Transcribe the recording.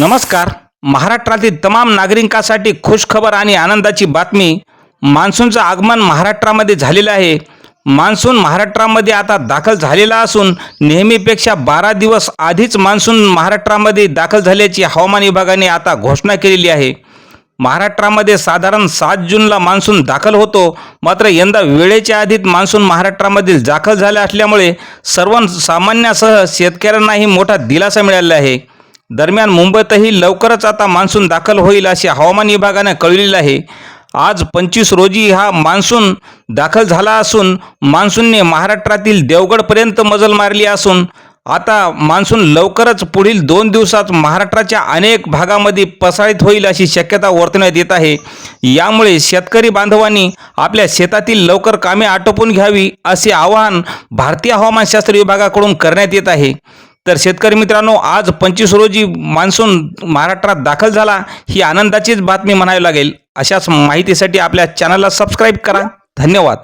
नमस्कार. महाराष्ट्रातील तमाम नागरिकांसाठी खुशखबर आणि आनंदाची बातमी मान्सूनचं आगमन महाराष्ट्रामध्ये झालेलं आहे. मान्सून महाराष्ट्रामध्ये आता दाखल झालेला असून नेहमीपेक्षा बारा दिवस आधीच मान्सून महाराष्ट्रामध्ये दाखल झाल्याची हवामान विभागाने आता घोषणा केलेली आहे. महाराष्ट्रामध्ये साधारण सात जूनला मान्सून दाखल होतो. मात्र यंदा वेळेच्या आधीच मान्सून महाराष्ट्रामधील दाखल झाला असल्यामुळे सर्व सामान्यासह शेतकऱ्यांनाही मोठा दिलासा मिळालेला आहे. दरम्यान मुंबईतही लवकरच आता मान्सून दाखल होईल असे हवामान विभागानं कळविलेलं आहे. आज पंचवीस रोजी हा मान्सून दाखल झाला असून मान्सूनने महाराष्ट्रातील देवगडपर्यंत मजल मारली असून आता मान्सून लवकरच पुढील दोन दिवसात महाराष्ट्राच्या अनेक भागामध्ये पसारित होईल अशी शक्यता वर्तवण्यात येत आहे. यामुळे शेतकरी बांधवांनी आपल्या शेतातील लवकर कामे आटोपून घ्यावी असे आवाहन भारतीय हवामानशास्त्र विभागाकडून करण्यात येत आहे. तर शेतकरी मित्रांनो आज पंचवीस रोजी मान्सून महाराष्ट्रात दाखल झाला. ही आनंदाचीच बातमी म्हणावी लागेल. अशाच माहितीसाठी आपल्या चॅनलला सबस्क्राईब करा. धन्यवाद.